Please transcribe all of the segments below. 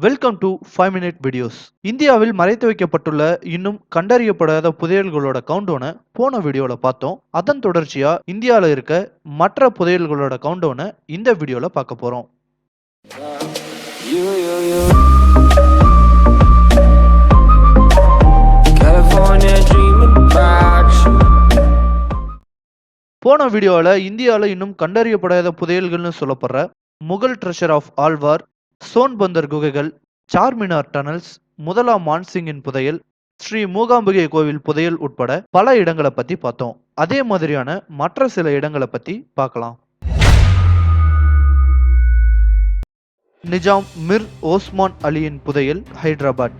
Welcome to five minute videos இந்தியாவில் மறைத்து வைக்கப்பட்டுள்ள இன்னும் கண்டறியப்படாத புதையல்களோட கவுண்டவுனை போன வீடியோல பார்த்தோம். அதன் தொடர்ச்சியா இந்தியாவில் இருக்க மற்ற புதையல்களோட கவுண்டவுனை இந்த வீடியோல பார்க்க போறோம். போன வீடியோவில் இந்தியாவில் இன்னும் கண்டறியப்படாத புதையல்கள்னு சொல்லப்படுற முகல் ட்ரெஷர் ஆஃப் ஆல்வார் சோன்பந்தர் குகைகள் சார்மினார் டனல்ஸ் முதலாம் மான்சிங்கின் புதையல் ஸ்ரீ மூகாம்பிகை கோவில் புதையல் உட்பட பல இடங்களை பத்தி பார்த்தோம். அதே மாதிரியான மற்ற சில இடங்களை பத்தி பார்க்கலாம். நிஜாம் மிர் ஓஸ்மான் அலியின் புதையல் ஹைதராபாத்.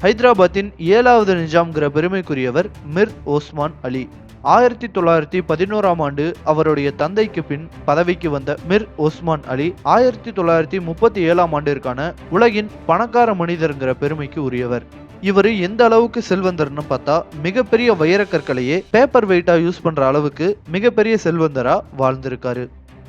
ஹைதராபாத்தின் ஏழாவது நிஜாம்ங்கிற பெருமைக்குரியவர் மிர் ஓஸ்மான் அலி. ஆயிரத்தி தொள்ளாயிரத்தி பதினோராம் ஆண்டு அவருடைய தந்தைக்கு பின் பதவிக்கு வந்த மிர் ஓஸ்மான் அலி ஆயிரத்தி தொள்ளாயிரத்தி முப்பத்தி ஏழாம் ஆண்டிற்கான உலகின் பணக்கார மனிதர்ங்கிற பெருமைக்கு உரியவர். இவர் எந்த அளவுக்கு செல்வந்தர்னு பார்த்தா மிகப்பெரிய வைரக்கற்களையே பேப்பர் வெயிட்டா யூஸ் பண்ற அளவுக்கு மிகப்பெரிய செல்வந்தரா வாழ்ந்திருக்காரு.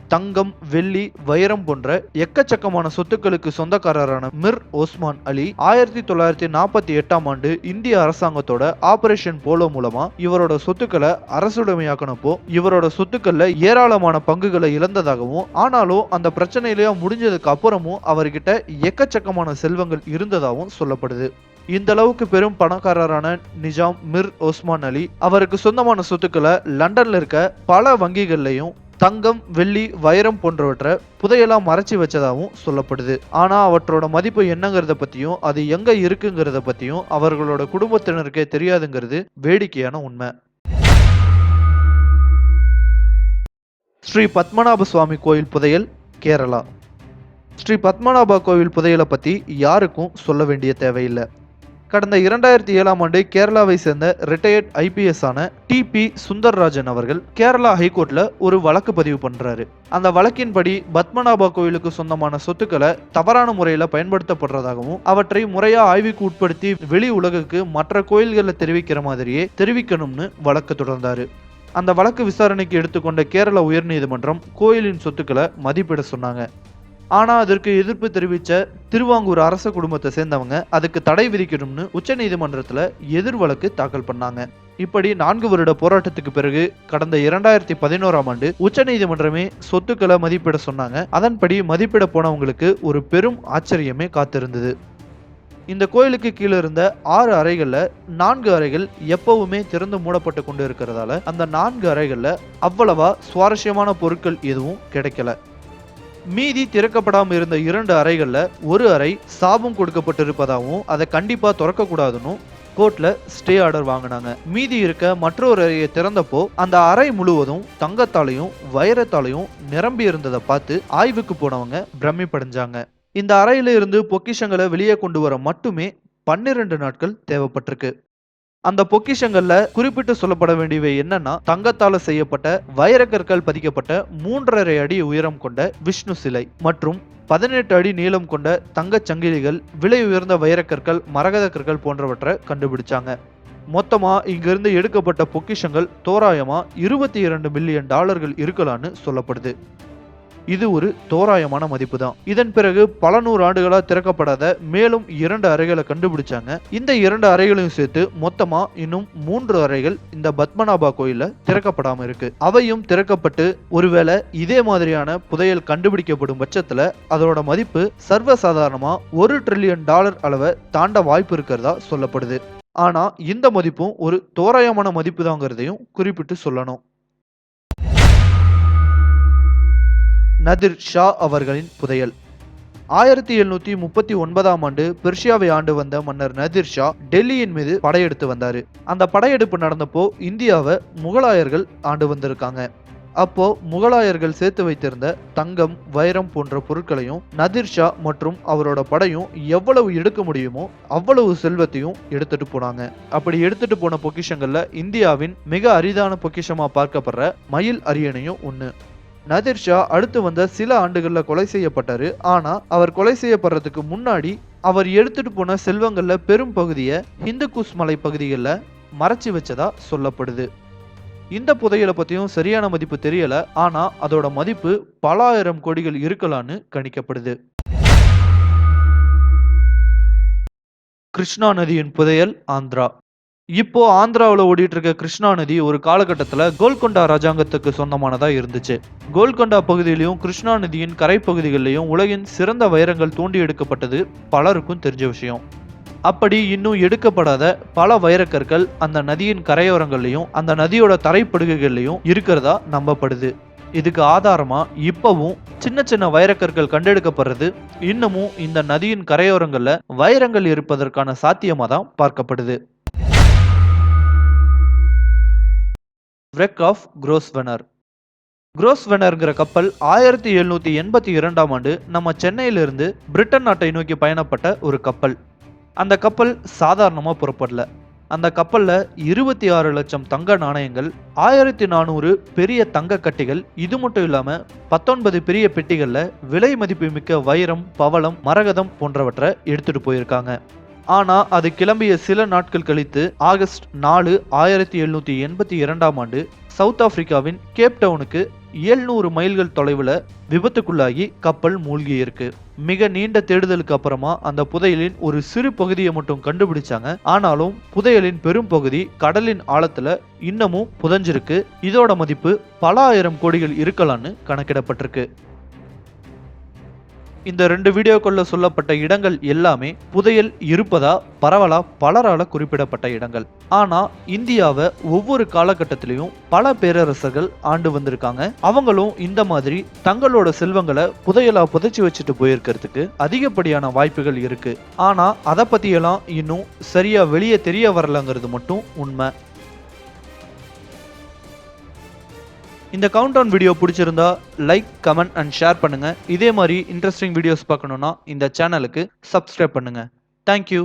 தங்கம் வெள்ளி வைரம் போன்ற எக்கச்சக்கமான சொத்துக்களுக்கு சொந்தக்காரரான மிர் ஓஸ்மான் அலி ஆயிரத்தி தொள்ளாயிரத்தி நாற்பத்தி எட்டாம் ஆண்டு இந்திய அரசாங்கத்தோட ஆபரேஷன் போலோ மூலமா இவரோட சொத்துக்களை அரசுடைமையாக்கினப்போ இவரோட சொத்துக்கள்ல ஏராளமான பங்குகளை இழந்ததாகவும் ஆனாலும் அந்த பிரச்சனையிலேயே முடிஞ்சதுக்கு அப்புறமும் அவர்கிட்ட எக்கச்சக்கமான செல்வங்கள் இருந்ததாகவும் சொல்லப்படுது. இந்த அளவுக்கு பெரும் பணக்காரரான நிஜாம் மிர் ஓஸ்மான் அலி அவருக்கு சொந்தமான சொத்துக்களை லண்டன்ல இருக்க பல வங்கிகள்லையும் தங்கம் வெள்ளி வைரம் போன்றவற்றை புதையெல்லாம் மறைச்சி வச்சதாகவும் சொல்லப்படுது. ஆனால் அவற்றோட மதிப்பு என்னங்கிறத பற்றியும் அது எங்கே இருக்குங்கிறத பற்றியும் அவர்களோட குடும்பத்தினருக்கே தெரியாதுங்கிறது வேடிக்கையான உண்மை. ஸ்ரீ பத்மநாப சுவாமி கோயில் புதையல் கேரளா. ஸ்ரீ பத்மநாபா கோவில் புதையலை பற்றி யாருக்கும் சொல்ல வேண்டிய தேவையில்லை. கடந்த இரண்டாயிரத்தி ஏழாம் ஆண்டு கேரளாவை சேர்ந்த ரிட்டையர்ட் ஐபிஎஸ் ஆன டிபி சுந்தர்ராஜன் அவர்கள் கேரளா ஹைகோர்ட்ல ஒரு வழக்கு பதிவு பண்றாரு. அந்த வழக்கின்படி பத்மநாபா கோயிலுக்கு சொந்தமான சொத்துக்களை தவறான முறையில பயன்படுத்தப்படுறதாகவும் அவற்றை முறையா ஆய்வுக்கு உட்படுத்தி வெளி உலகுக்கு மற்ற கோயில்களில் தெரிவிக்கிற மாதிரியே தெரிவிக்கணும்னு வழக்கு தொடர்ந்தாரு. அந்த வழக்கு விசாரணைக்கு எடுத்துக்கொண்ட கேரள உயர்நீதிமன்றம் கோயிலின் சொத்துக்களை மதிப்பிட சொன்னாங்க. ஆனால் அதற்கு எதிர்ப்பு தெரிவித்த திருவாங்கூர் அரச குடும்பத்தை சேர்ந்தவங்க அதுக்கு தடை விதிக்கணும்னு உச்சநீதிமன்றத்தில் எதிர் வழக்கு தாக்கல் பண்ணாங்க. இப்படி நான்கு வருட போராட்டத்துக்கு பிறகு கடந்த இரண்டாயிரத்தி பதினோராம் ஆண்டு உச்சநீதிமன்றமே சொத்துக்களை மதிப்பிட சொன்னாங்க. அதன்படி மதிப்பிட போனவங்களுக்கு ஒரு பெரும் ஆச்சரியமே காத்திருந்தது. இந்த கோயிலுக்கு கீழே இருந்த ஆறு அறைகளில் நான்கு அறைகள் எப்பவுமே திறந்து மூடப்பட்டு கொண்டு இருக்கிறதால அந்த நான்கு அறைகளில் அவ்வளவா சுவாரஸ்யமான பொருட்கள் எதுவும் கிடைக்கல. மீதி திறக்கப்படாமல் இருந்த இரண்டு அறைகளில் ஒரு அறை சாபம் கொடுக்கப்பட்டிருப்பதாகவும் அதை கண்டிப்பாக திறக்கக்கூடாதுன்னு கோர்ட்டில் கோர்ட்ல ஸ்டே ஆர்டர் வாங்கினாங்க. மீதி இருக்க மற்றொரு அறையை திறந்தப்போ அந்த அறை முழுவதும் தங்கத்தாலையும் வைரத்தாலையும் நிரம்பி இருந்ததை பார்த்து ஆய்வுக்கு போனவங்க பிரமிப்படைஞ்சாங்க. இந்த அறையில இருந்து பொக்கிஷங்களை வெளியே கொண்டு வர மட்டுமே பன்னிரண்டு நாட்கள் தேவைப்பட்டிருக்கு. அந்த பொக்கிஷங்கள்ல குறிப்பிட்டு சொல்லப்பட வேண்டியவை என்னன்னா தங்கத்தால செய்யப்பட்ட வைரக்கற்கள் பதிக்கப்பட்ட மூன்றரை அடி உயரம் கொண்ட விஷ்ணு சிலை மற்றும் பதினெட்டு அடி நீளம் கொண்ட தங்கச் சங்கிலிகள் விலை உயர்ந்த வைரக்கற்கள் மரகத கற்கள் போன்றவற்றை கண்டுபிடிச்சாங்க. மொத்தமா இங்கிருந்து எடுக்கப்பட்ட பொக்கிஷங்கள் தோராயமா இருபத்தி இரண்டு மில்லியன் டாலர்கள் இருக்கலான்னு சொல்லப்படுது. இது ஒரு தோராயமான மதிப்பு தான் இதன் பிறகு பல நூறு ஆண்டுகளா திறக்கப்படாத மேலும் இரண்டு அறைகளை கண்டுபிடிச்சாங்க. இந்த இரண்டு அறைகளையும் சேர்த்து மொத்தமா இன்னும் மூன்று அறைகள் இந்த பத்மநாபா கோயில திறக்கப்படாம இருக்கு. அவையும் திறக்கப்பட்டு ஒருவேளை இதே மாதிரியான புதையல் கண்டுபிடிக்கப்படும் பட்சத்துல அதோட மதிப்பு சர்வசாதாரணமா ஒரு ட்ரில்லியன் டாலர் அளவை தாண்ட வாய்ப்பு இருக்கிறதா சொல்லப்படுது. ஆனா இந்த மதிப்பும் ஒரு தோராயமான மதிப்பு தாங்கிறதையும் குறிப்பிட்டு சொல்லணும். நதிர் ஷா அவர்களின் புதையல். ஆயிரத்தி எழுநூத்தி முப்பத்தி ஒன்பதாம் ஆண்டு பெர்ஷியாவை ஆண்டு வந்த மன்னர் நதிர் ஷா டெல்லியின் மீது படையெடுத்து வந்தாரு. அந்த படையெடுப்பு நடந்தப்போ இந்தியாவை முகலாயர்கள் ஆண்டு வந்திருக்காங்க. அப்போ முகலாயர்கள் சேர்த்து வைத்திருந்த தங்கம் வைரம் போன்ற பொருட்களையும் நதிர் ஷா மற்றும் அவரோட படையும் எவ்வளவு எடுக்க முடியுமோ அவ்வளவு செல்வத்தையும் எடுத்துட்டு போனாங்க. அப்படி எடுத்துட்டு போன பொக்கிஷங்கள்ல இந்தியாவின் மிக அரிதான பொக்கிஷமா பார்க்கப்படுற மயில் அரியணையும் ஒன்று நதிர் ஷா அடுத்து வந்த சில ஆண்டுகளில் கொலை செய்யப்பட்டாரு. ஆனால் அவர் கொலை செய்யப்படுறதுக்கு முன்னாடி அவர் எடுத்துட்டு போன செல்வங்களில் பெரும் பகுதியை ஹிந்துகுஸ் மலை பகுதிகளில் மறைச்சி வச்சதா சொல்லப்படுது. இந்த புதையலை பற்றியும் சரியான மதிப்பு தெரியல. ஆனால் அதோட மதிப்பு பல ஆயிரம் கோடிகள் இருக்கலான்னு கணிக்கப்படுது. கிருஷ்ணா நதியின் புதையல் ஆந்திரா. இப்போ ஆந்திராவில் ஓடிட்டு இருக்க கிருஷ்ணா நதி ஒரு காலகட்டத்தில் கோல்கொண்டா ராஜாங்கத்துக்கு சொந்தமானதா இருந்துச்சு. கோல்கொண்டா பகுதியிலையும் கிருஷ்ணா நதியின் கரைப்பகுதிகளிலையும் உலகின் சிறந்த வைரங்கள் தூண்டி எடுக்கப்பட்டது பலருக்கும் தெரிஞ்ச விஷயம். அப்படி இன்னும் எடுக்கப்படாத பல வைரக்கற்கள் அந்த நதியின் கரையோரங்கள்லையும் அந்த நதியோட தரைப்படுகைகள்லையும் இருக்கிறதா நம்பப்படுது. இதுக்கு ஆதாரமா இப்பவும் சின்ன சின்ன வைரக்கற்கள் கண்டெடுக்கப்படுறது இன்னமும் இந்த நதியின் கரையோரங்கள்ல வைரங்கள் இருப்பதற்கான சாத்தியமாக தான் பார்க்கப்படுது. Wreck ஆஃப் குரோஸ்வெனர் குரோஸ்வெனர்ங்கிற கப்பல் ஆயிரத்தி எழுநூற்றி எண்பத்தி இரண்டாம் ஆண்டு நம்ம சென்னையிலிருந்து பிரிட்டன் நாட்டை நோக்கி பயணப்பட்ட ஒரு கப்பல். அந்த கப்பல் சாதாரணமாக புறப்படல. அந்த கப்பலில் இருபத்தி ஆறு லட்சம் தங்க நாணயங்கள் ஆயிரத்தி நானூறு பெரிய தங்க கட்டிகள் இது மட்டும் இல்லாமல் பத்தொன்பது பெரிய பெட்டிகளில் விலை மதிப்புமிக்க வைரம் பவளம் மரகதம் போன்றவற்றை எடுத்துகிட்டு போயிருக்காங்க. ஆனா அது கிளம்பிய சில நாட்கள் கழித்து ஆகஸ்ட் நாலு ஆயிரத்தி எழுநூத்தி எண்பத்தி இரண்டாம் ஆண்டு சவுத் ஆப்பிரிக்காவின் கேப் டவுனுக்கு எழுநூறு மைல்கள் தொலைவில் விபத்துக்குள்ளாகி கப்பல் மூழ்கி இருக்கு மிக நீண்ட தேடுதலுக்கு அப்புறமா அந்த புதையலின் ஒரு சிறு பகுதியை மட்டும் கண்டுபிடிச்சாங்க. ஆனாலும் புதையலின் பெரும் பகுதி கடலின் ஆழத்துல இன்னமும் புதஞ்சிருக்கு. இதோட மதிப்பு பல ஆயிரம் கோடிகள் இருக்கலாம்னு கணக்கிடப்பட்டிருக்கு. இந்த ரெண்டு வீடியோக்குள்ள சொல்லப்பட்ட இடங்கள் எல்லாமே புதையல் இருப்பதா பரவலா பலரால குறிப்பிடப்பட்ட இடங்கள். ஆனா இந்தியாவை ஒவ்வொரு காலகட்டத்திலையும் பல பேரரசர்கள் ஆண்டு வந்திருக்காங்க. அவங்களும் இந்த மாதிரி தங்களோட செல்வங்களை புதையலா புதைச்சி வச்சுட்டு போயிருக்கிறதுக்கு அதிகப்படியான வாய்ப்புகள் இருக்கு. ஆனா அதை பத்தியெல்லாம் இன்னும் சரியா வெளியே தெரிய வரலங்கிறது மட்டும் உண்மை. இந்த கவுண்டவுன் வீடியோ பிடிச்சிருந்தா லைக் கமெண்ட் அண்ட் ஷேர் பண்ணுங்கள் இதே மாதிரி இன்ட்ரெஸ்டிங் வீடியோஸ் பார்க்கணுன்னா இந்த சேனலுக்கு சப்ஸ்கிரைப் பண்ணுங்கள் தேங்க்யூ